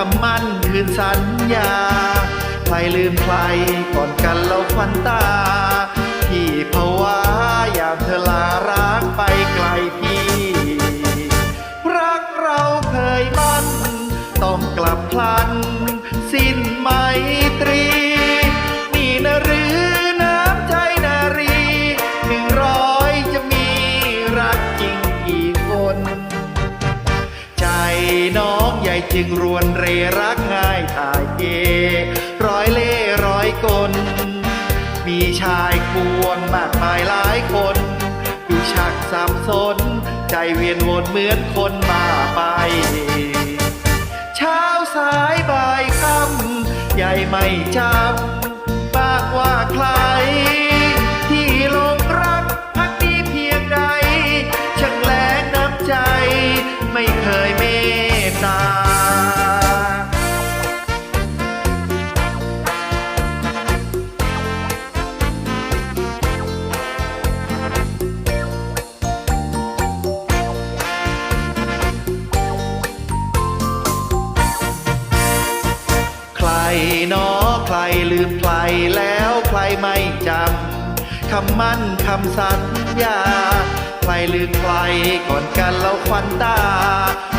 คำมั่นคืนสัญญา ใครลืมใครก่อนกันเราควันตา พี่ภาวะอยากเธอลารักไปไกลพี่ รักเราเคยมั่น ต้องกลับพลัน สิ้นไมตรีนี่นะหรือน้ำใจนารีหนึ่งร้อยจะมีรักจริงกี่คน ใจน้ จึงรวนเรรักง่ายถ่ายเกร้อยเล่ร้อยกล มีชายควงมากมายหลายคนอยู่ชักสับสน ใจเวียนวนเหมือนคนมาไป เช้าสายบ่ายค่ำใหญ่ไม่จำปากว่าใคร ไม่จำคำมั่นคำสัญญา ใครลืมใครก่อนกันเราควันตา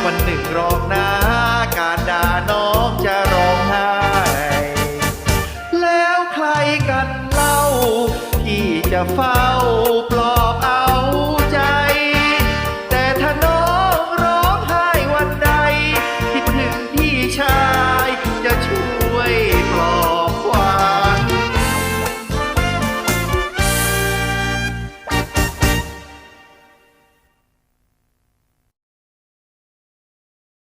วันหนึ่งรอกหน้าการด่าน้องจะร้องไห้แล้วใครกันเล่าที่จะเฝ้าปลอบเอา